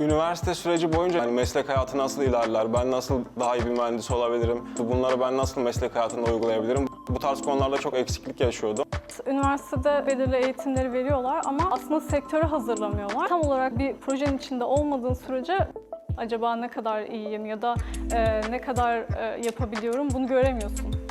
Üniversite süreci boyunca hani meslek hayatı nasıl ilerler, ben nasıl daha iyi bir mühendis olabilirim, bunları ben nasıl meslek hayatında uygulayabilirim? Bu tarz konularda çok eksiklik yaşıyordum. Üniversitede belirli eğitimleri veriyorlar ama aslında sektöre hazırlamıyorlar. Tam olarak bir projenin içinde olmadığın sürece acaba ne kadar iyiyim ya da e, ne kadar e, yapabiliyorum bunu göremiyorsun.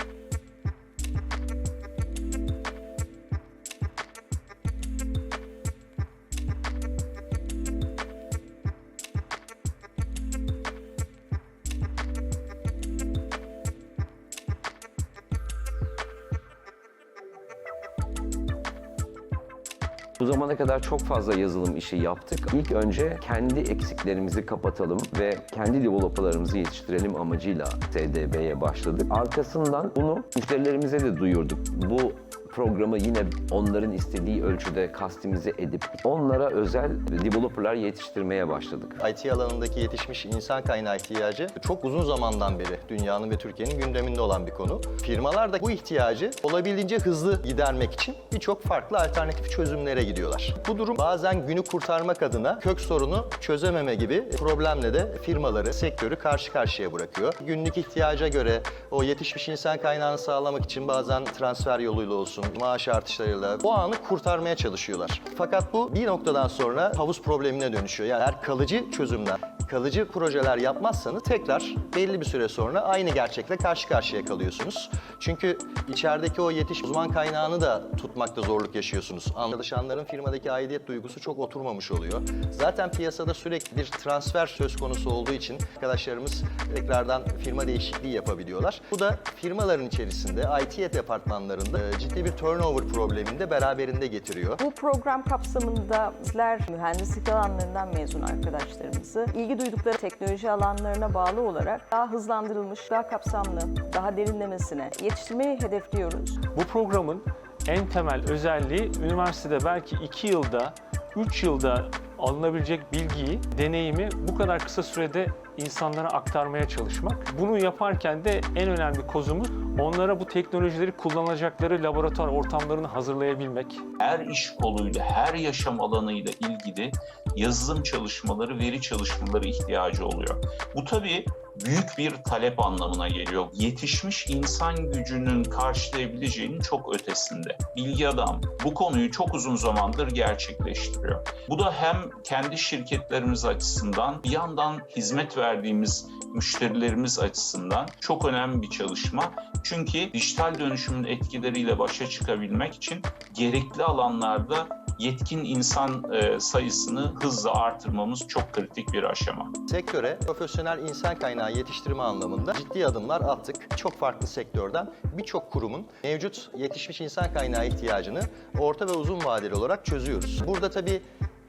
Bu zamana kadar çok fazla yazılım işi yaptık. İlk önce kendi eksiklerimizi kapatalım ve kendi developerlarımızı yetiştirelim amacıyla SDB'ye başladık. Arkasından bunu müşterilerimize de duyurduk. Bu programı yine onların istediği ölçüde kastimize edip onlara özel developerlar yetiştirmeye başladık. IT alanındaki yetişmiş insan kaynağı ihtiyacı çok uzun zamandan beri dünyanın ve Türkiye'nin gündeminde olan bir konu. Firmalar da bu ihtiyacı olabildiğince hızlı gidermek için birçok farklı alternatif çözümlere gidiyorlar. Bu durum bazen günü kurtarmak adına kök sorunu çözememe gibi problemle de firmaları, sektörü karşı karşıya bırakıyor. Günlük ihtiyaca göre o yetişmiş insan kaynağını sağlamak için bazen transfer yoluyla olsun, maaş artışlarıyla o anı kurtarmaya çalışıyorlar. Fakat bu bir noktadan sonra havuz problemine dönüşüyor. Yani eğer kalıcı çözümler, kalıcı projeler yapmazsanız tekrar belli bir süre sonra aynı gerçekle karşı karşıya kalıyorsunuz. Çünkü içerideki o yetiş uzman kaynağını da tutmakta zorluk yaşıyorsunuz. Çalışanların firmadaki aidiyet duygusu çok oturmamış oluyor. Zaten piyasada sürekli bir transfer söz konusu olduğu için arkadaşlarımız tekrardan firma değişikliği yapabiliyorlar. Bu da firmaların içerisinde IT departmanlarında e, ciddi bir turnover problemini de beraberinde getiriyor. Bu program kapsamında bizler mühendislik alanlarından mezun arkadaşlarımızı ilgi duydukları teknoloji alanlarına bağlı olarak daha hızlandırılmış, daha kapsamlı, daha derinlemesine yetiştirmeyi hedefliyoruz. Bu programın en temel özelliği üniversitede belki 2 yılda, 3 yılda alınabilecek bilgiyi, deneyimi bu kadar kısa sürede insanlara aktarmaya çalışmak. Bunu yaparken de en önemli kozumuz onlara bu teknolojileri kullanacakları laboratuvar ortamlarını hazırlayabilmek. her iş koluyla, her yaşam alanıyla ilgili yazılım çalışmaları, veri çalışmaları ihtiyacı oluyor. Bu tabii büyük bir talep anlamına geliyor. Yetişmiş insan gücünün karşılayabileceğinin çok ötesinde. Bilgi Adam bu konuyu çok uzun zamandır gerçekleştiriyor. Bu da hem kendi şirketlerimiz açısından bir yandan hizmet verdiğimiz müşterilerimiz açısından çok önemli bir çalışma. Çünkü dijital dönüşümün etkileriyle başa çıkabilmek için gerekli alanlarda yetkin insan e, sayısını hızla artırmamız çok kritik bir aşama. Sektöre profesyonel insan kaynağı yetiştirme anlamında ciddi adımlar attık. Çok farklı sektörden birçok kurumun mevcut yetişmiş insan kaynağı ihtiyacını orta ve uzun vadeli olarak çözüyoruz. Burada tabii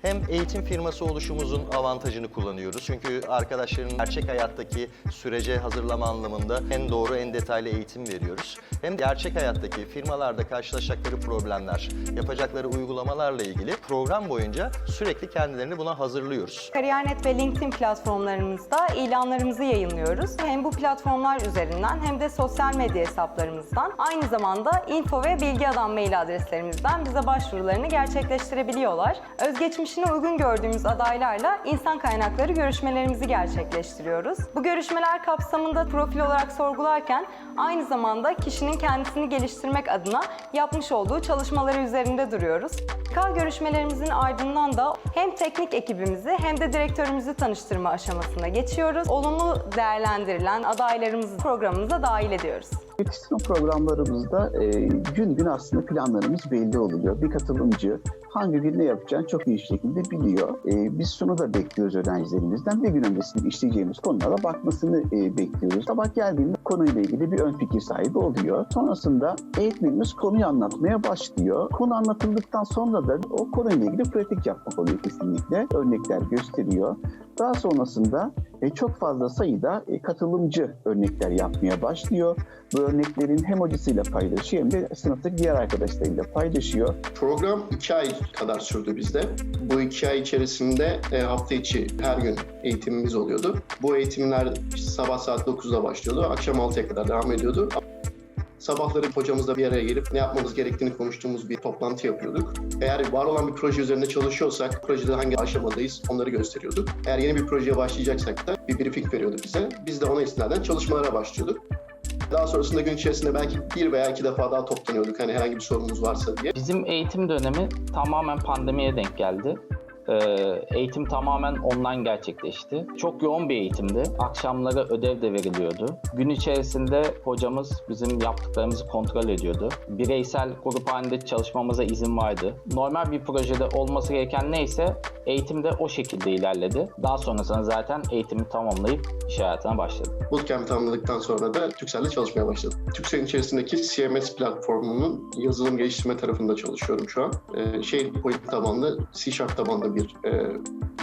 hem eğitim firması oluşumuzun avantajını kullanıyoruz. Çünkü arkadaşların gerçek hayattaki sürece hazırlama anlamında en doğru, en detaylı eğitim veriyoruz. Hem gerçek hayattaki firmalarda karşılaşacakları problemler, yapacakları uygulamalarla ilgili program boyunca sürekli kendilerini buna hazırlıyoruz. Kariyer.net ve LinkedIn platformlarımızda ilanlarımızı yayınlıyoruz. Hem bu platformlar üzerinden hem de sosyal medya hesaplarımızdan aynı zamanda info ve bilgi adam mail adreslerimizden bize başvurularını gerçekleştirebiliyorlar. Özgeçmişine uygun gördüğümüz adaylarla insan kaynakları görüşmelerimizi gerçekleştiriyoruz. Bu görüşmeler kapsamında profil olarak sorgularken aynı zamanda kişinin kendisini geliştirmek adına yapmış olduğu çalışmaları üzerinde duruyoruz. K görüşmelerimizin ardından da hem teknik ekibimizi hem de direktörümüzü tanıştırma aşamasına geçiyoruz. Olumlu değerlendirilen adaylarımızı programımıza dahil ediyoruz. Yetiştirme programlarımızda e, gün gün aslında planlarımız belli oluyor. Bir katılımcı hangi gün ne yapacağını çok iyi şekilde biliyor. E, biz şunu da bekliyoruz öğrencilerimizden. Bir gün öncesinde işleyeceğimiz konulara bakmasını e, bekliyoruz. Sabah geldiğinde konuyla ilgili bir ön fikir sahibi oluyor. Sonrasında eğitmenimiz konuyu anlatmaya başlıyor. Konu anlatıldıktan sonra da o konuyla ilgili pratik yapmak oluyor kesinlikle. Örnekler gösteriyor. Daha sonrasında e, çok fazla sayıda e, katılımcı örnekler yapmaya başlıyor. Bu örneklerin hem hocasıyla paylaşıyor hem de sınıftaki diğer arkadaşlarıyla paylaşıyor. Program iki ay kadar sürdü bizde. Bu iki ay içerisinde e, hafta içi her gün eğitimimiz oluyordu. Bu eğitimler sabah saat 9'da başlıyordu, akşam 6'ya kadar devam ediyordu. Sabahları hocamızla bir araya gelip ne yapmamız gerektiğini konuştuğumuz bir toplantı yapıyorduk. Eğer var olan bir proje üzerinde çalışıyorsak, projede hangi aşamadayız onları gösteriyorduk. Eğer yeni bir projeye başlayacaksak da bir briefing veriyordu bize. Biz de ona istinaden çalışmalara başlıyorduk. Daha sonrasında gün içerisinde belki bir veya iki defa daha toplanıyorduk hani herhangi bir sorunumuz varsa diye. Bizim eğitim dönemi tamamen pandemiye denk geldi. Ee, eğitim tamamen online gerçekleşti. Çok yoğun bir eğitimdi. Akşamları ödev de veriliyordu. Gün içerisinde hocamız bizim yaptıklarımızı kontrol ediyordu. Bireysel grup halinde çalışmamıza izin vardı. Normal bir projede olması gereken neyse eğitim de o şekilde ilerledi. Daha sonrasında zaten eğitimi tamamlayıp iş hayatına başladı. Bootcamp tamamladıktan sonra da Türkcell'de çalışmaya başladım. Türkcell'in içerisindeki CMS platformunun yazılım geliştirme tarafında çalışıyorum şu an. Ee, SharePoint tabanlı, C Sharp tabanlı bir e,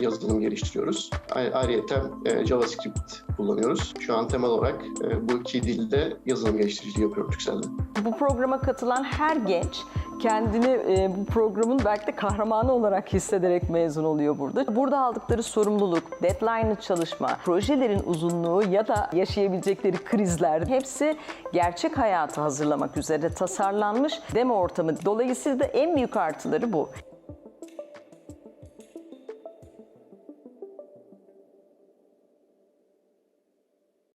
yazılım geliştiriyoruz. Ayrıca e, JavaScript kullanıyoruz. Şu an temel olarak e, bu iki dilde yazılım geliştiriciliği yapıyorum Türkcell'de. Bu programa katılan her genç kendini e, bu programın belki de kahramanı olarak hissederek mezun oluyor burada. Burada aldıkları sorumluluk, deadline'lı çalışma, projelerin uzunluğu ya da yaşayabilecekleri krizler hepsi gerçek hayatı hazırlamak üzere tasarlanmış demo ortamı. Dolayısıyla en büyük artıları bu.